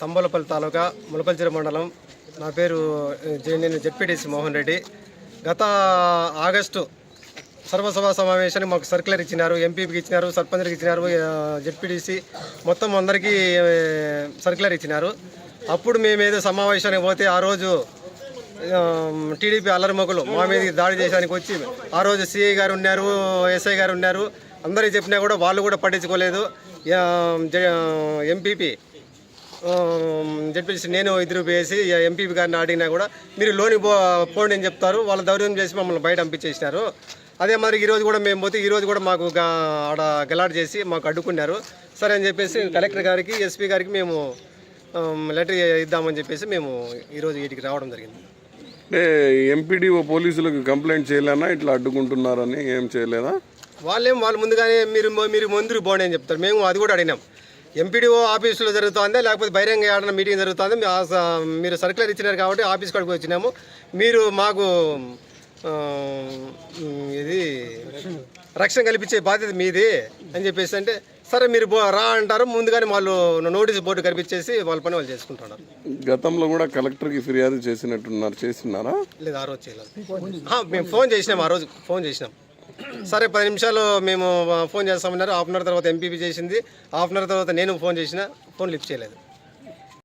తంబోలపల్లి తాలూకా ములకల్చిర మండలం. నా పేరు నేను జెడ్పీటీసీ మోహన్ రెడ్డి. గత ఆగస్టు సర్వసభా సమావేశానికి మాకు సర్క్యులర్ ఇచ్చినారు ఎంపీకి ఇచ్చినారు సర్పంచ్కి ఇచ్చినారు జెడ్పీటీసీ మొత్తం అందరికీ సర్క్యులర్ ఇచ్చినారు. అప్పుడు మేము ఏదో సమావేశానికి పోతే ఆ రోజు టీడీపీ అల్లరిమొగలు మా మీదకి దాడి చేయడానికి వచ్చి ఆ రోజు సిఐ గారు ఉన్నారు ఎస్ఐ గారు ఉన్నారు. అందరికీ చెప్పినా కూడా వాళ్ళు కూడా పట్టించుకోలేదు. ఎంపీపీ జడ్పీసీ నేను ఎదురు వేసి ఎంపీపీ గారిని అడిగినా కూడా మీరు లోని పో పోండి అని చెప్తారు. వాళ్ళ దౌర్యం చేసి మమ్మల్ని బయట పంపించేసినారు. అదే మరి ఈరోజు కూడా మేము పోతే ఈరోజు కూడా మాకు ఆడ గలాట్ చేసి మాకు అడ్డుకున్నారు. సరే అని చెప్పేసి కలెక్టర్ గారికి ఎస్పీ గారికి మేము లెటర్ ఇద్దామని చెప్పేసి మేము ఈరోజు వీటికి రావడం జరిగింది. అంటే ఎంపీడీఓ పోలీసులకు కంప్లైంట్ చేయలేనా? ఇట్లా అడ్డుకుంటున్నారని ఏం చేయలేదా? వాళ్ళేం వాళ్ళు ముందుగానే మీరు మీరు ముందుకు పోండి అని చెప్తారు. మేము అది కూడా అడిగినాం. ఎంపీడీఓ ఆఫీసులో జరుగుతుందా లేకపోతే బహిరంగ ఏడన మీటింగ్ జరుగుతుందా. మీరు సర్కులర్ ఇచ్చినారు కాబట్టి ఆఫీస్ కాడికి వచ్చినాము. మీరు మాకు ఇది రక్షణ కల్పించే బాధ్యత మీది అని చెప్పేసి అంటే సరే మీరు రా అంటారు. ముందుగానే వాళ్ళు నోటీస్ బోర్డు కల్పించేసి వాళ్ళ పని వాళ్ళు చేసుకుంటున్నారు గతంలో కూడా కలెక్టర్కి ఫిర్యాదు చేసినట్టున్నారు చేస్తున్నారా లేదు ఆ రోజు చేయలేదు. మేము ఫోన్ చేసినాం ఆ రోజు ఫోన్ చేసినాం. సరే పది నిమిషాలు మేము ఫోన్ చేస్తామన్నారు. హాఫ్ అన్ అవర్ తర్వాత ఎంపీపీ చేసింది. హాఫ్ అన్ అవర్ తర్వాత నేను ఫోన్ చేసిన ఫోన్ లిఫ్ట్ చేయలేదు.